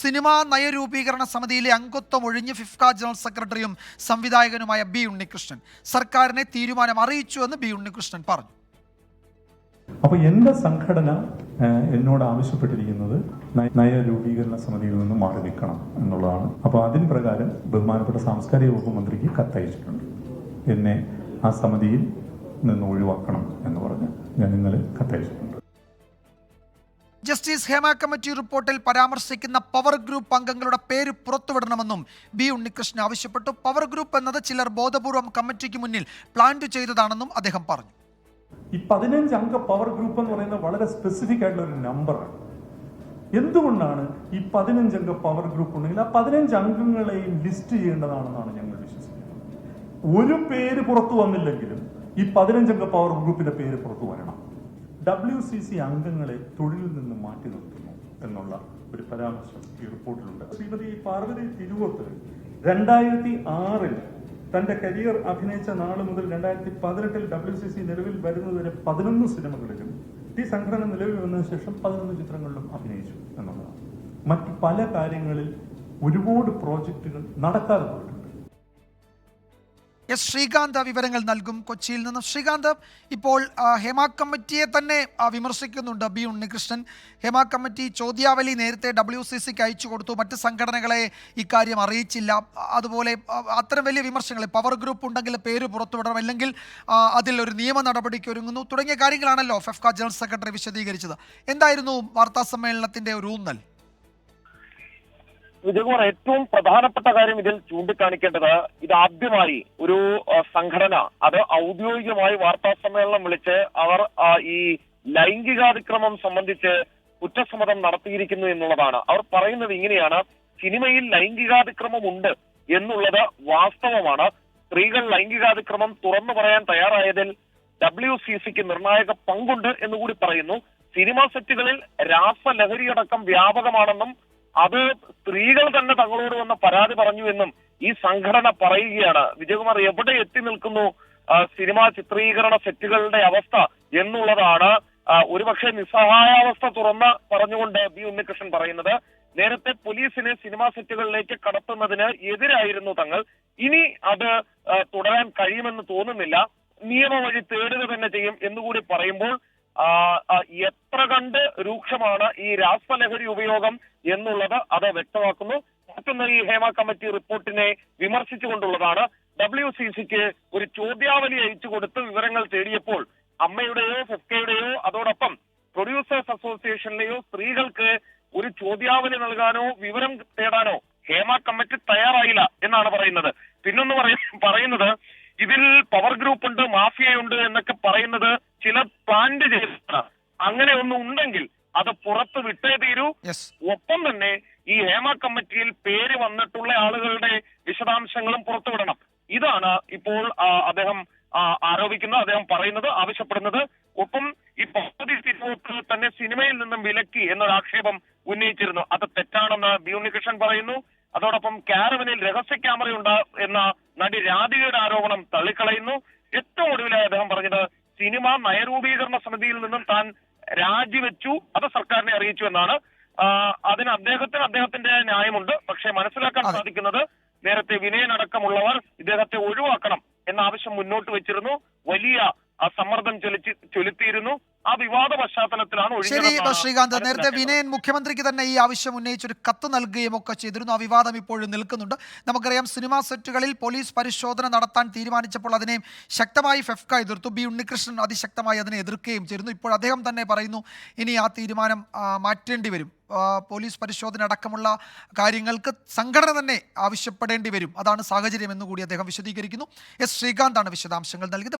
Cinema നയരൂപീകരണ സമിതിയിലെ അംഗത്വം ഒഴിഞ്ഞ് ഫിഫ്ക ജനറൽ സെക്രട്ടറിയും സംവിധായകനുമായ ബി ഉണ്ണികൃഷ്ണൻ. സർക്കാരിനെ തീരുമാനം അറിയിച്ചു എന്ന് ബി ഉണ്ണികൃഷ്ണൻ പറഞ്ഞു. അപ്പൊ എന്റെ സംഘടന എന്നോട് ആവശ്യപ്പെട്ടിരിക്കുന്നത് നയരൂപീകരണ സമിതിയിൽ നിന്ന് മാറി നിൽക്കണം എന്നുള്ളതാണ്. അപ്പൊ അതിന് പ്രകാരം ബഹുമാനപ്പെട്ട സാംസ്കാരിക വകുപ്പ് മന്ത്രിക്ക് കത്തയച്ചിട്ടുണ്ട്. എന്നെ ആ സമിതിയിൽ നിന്ന് ഒഴിവാക്കണം എന്ന് പറഞ്ഞ് ഞാൻ ഇന്നലെ കത്തയച്ചിട്ടുണ്ട്. ജസ്റ്റിസ് ഹേമ കമ്മിറ്റി റിപ്പോർട്ടിൽ പരാമർശിക്കുന്ന പവർ ഗ്രൂപ്പ് അംഗങ്ങളുടെ പേര് പുറത്തുവിടണമെന്നും ബി ഉണ്ണികൃഷ്ണൻ ആവശ്യപ്പെട്ടു. പവർ ഗ്രൂപ്പ് എന്നത് ചിലർ ബോധപൂർവം കമ്മിറ്റിക്ക് മുന്നിൽ പ്ലാൻ ചെയ്തതാണെന്നും അദ്ദേഹം പറഞ്ഞു. ഈ പതിനഞ്ച് അംഗ പവർ ഗ്രൂപ്പ് എന്ന് പറയുന്നത് വളരെ സ്പെസിഫിക് ആയിട്ടുള്ള ഒരു നമ്പറാണ് എന്തുകൊണ്ടാണ് ഈ പതിനഞ്ച് അംഗ പവർ ഗ്രൂപ്പ് ഉണ്ടെങ്കിൽ ആ പതിനഞ്ച് അംഗങ്ങളെയും ലിസ്റ്റ് ചെയ്യേണ്ടതാണെന്നാണ് ഞങ്ങൾ വിശ്വസിക്കുന്നത്? ഒരു പേര് പുറത്തു വന്നില്ലെങ്കിലും ഈ പതിനഞ്ചംഗ പവർ ഗ്രൂപ്പിന്റെ പേര് പുറത്തു വരണം. ഡബ്ല്യു സി സി അംഗങ്ങളെ തൊഴിലിൽ നിന്ന് മാറ്റി നിർത്തുന്നു എന്നുള്ള ഒരു പരാമർശം ഈ റിപ്പോർട്ടിലുണ്ട്. ശ്രീമതി പാർവതി തിരുവോത്ത് രണ്ടായിരത്തി ആറിൽ തന്റെ കരിയർ അഭിനയിച്ച നാൾ മുതൽ രണ്ടായിരത്തി പതിനെട്ടിൽ ഡബ്ല്യു സി സി നിലവിൽ വരുന്നതുവരെ പതിനൊന്ന് സിനിമകളിലും ഈ സംഘടന നിലവിൽ വന്നതിന് ശേഷം പതിനൊന്ന് ചിത്രങ്ങളിലും അഭിനയിച്ചു എന്നുള്ളതാണ്. മറ്റ് പല കാര്യങ്ങളിൽ ഒരുപാട് പ്രോജക്റ്റുകൾ നടക്കാതെ പോയിട്ടുണ്ട് എസ് ശ്രീകാന്ത് വിവരങ്ങൾ നൽകും കൊച്ചിയിൽ നിന്നും. ശ്രീകാന്ത് ഇപ്പോൾ ഹേമ കമ്മിറ്റിയെ തന്നെ വിമർശിക്കുന്നുണ്ട് ബി ഉണ്ണികൃഷ്ണൻ. ഹേമ കമ്മിറ്റി ചോദ്യാവലി നേരത്തെ ഡബ്ല്യു സി സിക്ക് അയച്ചു കൊടുത്തു. മറ്റ് സംഘടനകളെ ഇക്കാര്യം അറിയിച്ചില്ല. അതുപോലെ അത്തരം വലിയ വിമർശനങ്ങൾ പവർ ഗ്രൂപ്പ് ഉണ്ടെങ്കിൽ പേര് പുറത്തുവിടണം. അല്ലെങ്കിൽ അതിൽ ഒരു നിയമ നടപടിക്ക് ഒരുങ്ങുന്നു. തുടങ്ങിയ കാര്യങ്ങളാണല്ലോ ഫെഫ്ക ജനറൽ സെക്രട്ടറി വിശദീകരിച്ചത്. എന്തായിരുന്നു വാർത്താ സമ്മേളനത്തിന്റെ ഒരു ഊന്നൽ? വിജയകുമാർ ഏറ്റവും പ്രധാനപ്പെട്ട കാര്യം ഇതിൽ ചൂണ്ടിക്കാണിക്കേണ്ടത് ഇത് ഇതാദ്യമായി ഒരു സംഘടന അത് ഔദ്യോഗികമായി വാർത്താ സമ്മേളനം വിളിച്ച് അവർ ഈ ലൈംഗികാതിക്രമം സംബന്ധിച്ച് കുറ്റസമ്മതം നടത്തിയിരിക്കുന്നു എന്നുള്ളതാണ്. അവർ പറയുന്നത് ഇങ്ങനെയാണ് സിനിമയിൽ ലൈംഗികാതിക്രമം ഉണ്ട് എന്നുള്ളത് വാസ്തവമാണ്. സ്ത്രീകൾ ലൈംഗികാതിക്രമം തുറന്നു പറയാൻ തയ്യാറായതിൽ ഡബ്ല്യു സി സിക്ക് നിർണായക പങ്കുണ്ട് എന്നുകൂടി പറയുന്നു. സിനിമാ സെറ്റുകളിൽ രാസലഹരിയടക്കം വ്യാപകമാണെന്നും അത് സ്ത്രീകൾ തന്നെ തങ്ങളോട് വന്ന പരാതി പറഞ്ഞു എന്നും ഈ സംഘടന പറയുകയാണ്. വിജയകുമാർ എവിടെ എത്തി നിൽക്കുന്നു? സിനിമ ചിത്രീകരണ സെറ്റുകളുടെ അവസ്ഥ എന്നുള്ളതാണ്. ഒരുപക്ഷെ നിസ്സഹായാവസ്ഥ തുറന്ന് പറഞ്ഞുകൊണ്ട് ബി ഉണ്ണികൃഷ്ണൻ പറയുന്നത്. നേരത്തെ പോലീസിനെ സിനിമാ സെറ്റുകളിലേക്ക് കടത്തുന്നതിന് എതിരായിരുന്നു തങ്ങൾ. ഇനി അത് തുടരാൻ കഴിയുമെന്ന് തോന്നുന്നില്ല. നിയമവഴി തേടുക തന്നെ ചെയ്യും എന്നുകൂടി പറയുമ്പോൾ എത്ര കണ്ട് രൂക്ഷമാണ് ഈ രാസലഹരി ഉപയോഗം എന്നുള്ളത് അത് വ്യക്തമാക്കുന്നു. മറ്റൊന്ന് ഈ ഹേമ കമ്മിറ്റി റിപ്പോർട്ടിനെ വിമർശിച്ചുകൊണ്ടുള്ളതാണ് ഡബ്ല്യു സി സിക്ക് ഒരു ചോദ്യാവലി അയച്ചു കൊടുത്ത് വിവരങ്ങൾ തേടിയപ്പോൾ അമ്മയുടെയോ ഫെഫ്കയുടെയോ അതോടൊപ്പം പ്രൊഡ്യൂസേഴ്സ് അസോസിയേഷനിലെയോ സ്ത്രീകൾക്ക് ഒരു ചോദ്യാവലി നൽകാനോ വിവരം തേടാനോ ഹേമ കമ്മിറ്റി തയ്യാറായില്ല എന്നാണ് പറയുന്നത്. പിന്നൊന്ന് പറയുന്നത് ഇതിൽ പവർ ഗ്രൂപ്പ് ഉണ്ട് മാഫിയയുണ്ട് എന്നൊക്കെ പറയുന്നത് ചില പ്ലാന്റ് ചെയ്യുന്ന അങ്ങനെ ഒന്നും ഉണ്ടെങ്കിൽ അത് പുറത്ത് വിട്ടേ തീരൂ. ഒപ്പം തന്നെ ഈ ഹേമ കമ്മിറ്റിയിൽ പേര് വന്നിട്ടുള്ള ആളുകളുടെ വിശദാംശങ്ങളും പുറത്തുവിടണം ഇതാണ് ഇപ്പോൾ അദ്ദേഹം ആരോപിക്കുന്നത് അദ്ദേഹം പറയുന്നത് ആവശ്യപ്പെടുന്നത്. ഒപ്പം ഈ പദ്ധതി തിരുവോത്ത് തന്നെ സിനിമയിൽ നിന്നും വിലക്കി എന്നൊരു ആക്ഷേപം ഉന്നയിച്ചിരുന്നു. അത് തെറ്റാണെന്ന് ബി ഉണ്ണികൃഷ്ണൻ പറയുന്നു. അതോടൊപ്പം കാരവനിൽ രഹസ്യ ക്യാമറയുണ്ട് എന്ന നടി രാധികയുടെ ആരോപണം തള്ളിക്കളയുന്നു. ഏറ്റവും ഒടുവിലായി അദ്ദേഹം പറഞ്ഞത് സിനിമ നയരൂപീകരണ സമിതിയിൽ നിന്നും താൻ രാജിവെച്ചു അത് സർക്കാരിനെ അറിയിച്ചു എന്നാണ്. അതിന് അദ്ദേഹത്തിന് അദ്ദേഹത്തിന്റെ ന്യായമുണ്ട്. പക്ഷെ മനസ്സിലാക്കാൻ. സാധിക്കുന്നത് നേരത്തെ വിനയനടക്കമുള്ളവർ ഇദ്ദേഹത്തെ ഒഴിവാക്കണം എന്ന ആവശ്യം മുന്നോട്ട് വെച്ചിരുന്നു. വലിയ സമ്മർദ്ദം ചെലുത്തി ചെലുത്തിയിരുന്നു. ആ വിവാദ പശ്ചാത്തലത്തിലാണ് ശരി ശ്രീകാന്ത്. നേരത്തെ വിനയൻ മുഖ്യമന്ത്രിക്ക് തന്നെ ഈ ആവശ്യം ഉന്നയിച്ച്. ഒരു കത്ത് നൽകുകയും ഒക്കെ ചെയ്തിരുന്നു. ആ വിവാദം ഇപ്പോഴും നിൽക്കുന്നുണ്ട്. നമുക്കറിയാം സിനിമാ സെറ്റുകളിൽ പോലീസ് പരിശോധന നടത്താൻ തീരുമാനിച്ചപ്പോൾ അതിനെ ശക്തമായി ഫെഫ്ക എതിർത്തു. ബി ഉണ്ണികൃഷ്ണൻ അതിശക്തമായി അതിനെ എതിർക്കുകയും ചെയ്തിരുന്നു. ഇപ്പോൾ അദ്ദേഹം തന്നെ പറയുന്നു ഇനി ആ തീരുമാനം മാറ്റേണ്ടി വരും. പോലീസ് പരിശോധന അടക്കമുള്ള കാര്യങ്ങൾക്ക് സംഘടന തന്നെ ആവശ്യപ്പെടേണ്ടി വരും. അതാണ് സാഹചര്യം എന്നുകൂടി അദ്ദേഹം വിശദീകരിക്കുന്നു. എസ് ശ്രീകാന്താണ് വിശദാംശങ്ങൾ നൽകിയത്.